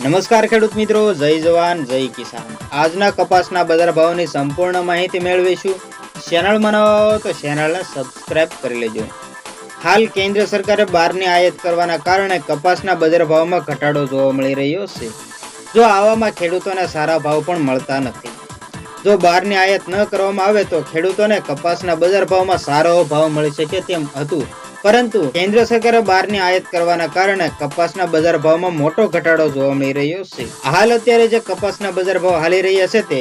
નમસ્કાર ખેડૂત મિત્રો, જય જવાન, જય કિસાન. આજના કપાસના બજાર ભાવની સંપૂર્ણ માહિતી મેળવીશું. ચેનલમાં નવા તો ચેનલને સબસ્ક્રાઇબ કરી લેજો. હાલ કેન્દ્ર સરકારે બહારની આયાત કરવાના કારણે કપાસના બજાર ભાવમાં ઘટાડો જોવા મળી રહ્યો છે. જો આવામાં ખેડૂતોને સારા ભાવ પણ મળતા નથી. જો બહારની આયાત ન કરવામાં આવે તો ખેડૂતોને કપાસના બજાર ભાવમાં સારો ભાવ મળી શકે તેમ હતું. પરંતુ કેન્દ્ર સરકારે બહારની આયાત કરવાના કારણે કપાસના બજાર ભાવમાં મોટો ઘટાડો જોવા મળી રહ્યો છે. હાલ અત્યારે જે કપાસના બજાર ભાવ હાલી રહ્યા છે તે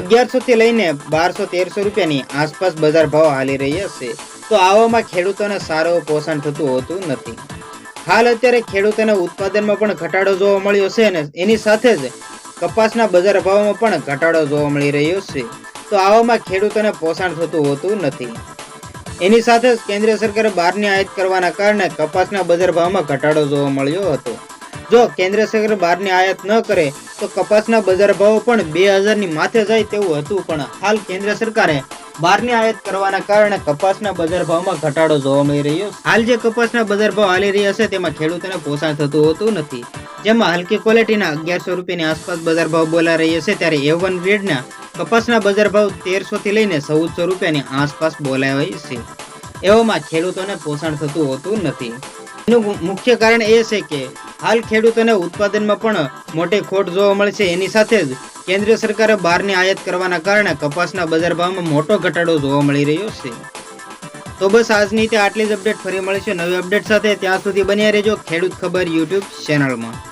અગિયારસો થી લઈને બારસો તેરસો રૂપિયાની આસપાસ બજાર ભાવ હાલી રહ્યા છે. તો આવામાં ખેડૂતોને સારો પોષણ થતું હોતું નથી. હાલ અત્યારે ખેડૂતોને ઉત્પાદનમાં પણ ઘટાડો જોવા મળ્યો છે અને એની સાથે જ કપાસના બજાર ભાવમાં પણ ઘટાડો જોવા મળી રહ્યો છે. તો આવામાં ખેડૂતોને પોષણ થતું હોતું નથી. એની સાથે કેન્દ્ર સરકારે બહારની આયાત કરવાના કારણે કપાસના બજાર ભાવમાં ઘટાડો જોવા મળ્યો હતો. જો કેન્દ્ર સરકાર બહારની આયાત ન કરે, તો કપાસના બજાર ભાવ પણ બે હજારની માથે જાય તેવું હતું, પણ હાલ કેન્દ્ર સરકારે બહારની આયાત કરવાના કારણે કપાસના બજાર ભાવમાં ઘટાડો જોવા મળી રહ્યો હાલ જે કપાસના બજાર ભાવ હાલી રહ્યા છે, તેમાં ખેડૂતોને પોષણ થતું હોતું નથી. જેમાં હલકી ક્વોલિટીના અગિયારસો રૂપિયાની આસપાસ બજાર ભાવ બોલા રહ્યા છે, ત્યારે એ વન ગ્રેડના કપાસના બજાર ભાવ તેરસો થી લઈને ચૌદસો રૂપિયાની આસપાસ બોલાવાય છે. એવામાં ખેડૂતોને પોષણ થતું હોતું નથી. એનું મુખ્ય કારણ એ છે કે, હાલ ખેડૂતોને ઉત્પાદનમાં પણ મોટી ખોટ જોવા મળે છે. એની સાથે જ કેન્દ્ર સરકારે બહારની આયાત કરવાના કારણે કપાસના બજાર ભાવમાં મોટો ઘટાડો જોવા મળી રહ્યો છે. તો બસ આજની તે આટલી જ અપડેટ ફરી મળીશું નવી અપડેટ સાથે. ત્યાં સુધી બન્યા રહેજો ખેડૂત ખબર યુટ્યુબ ચેનલમાં.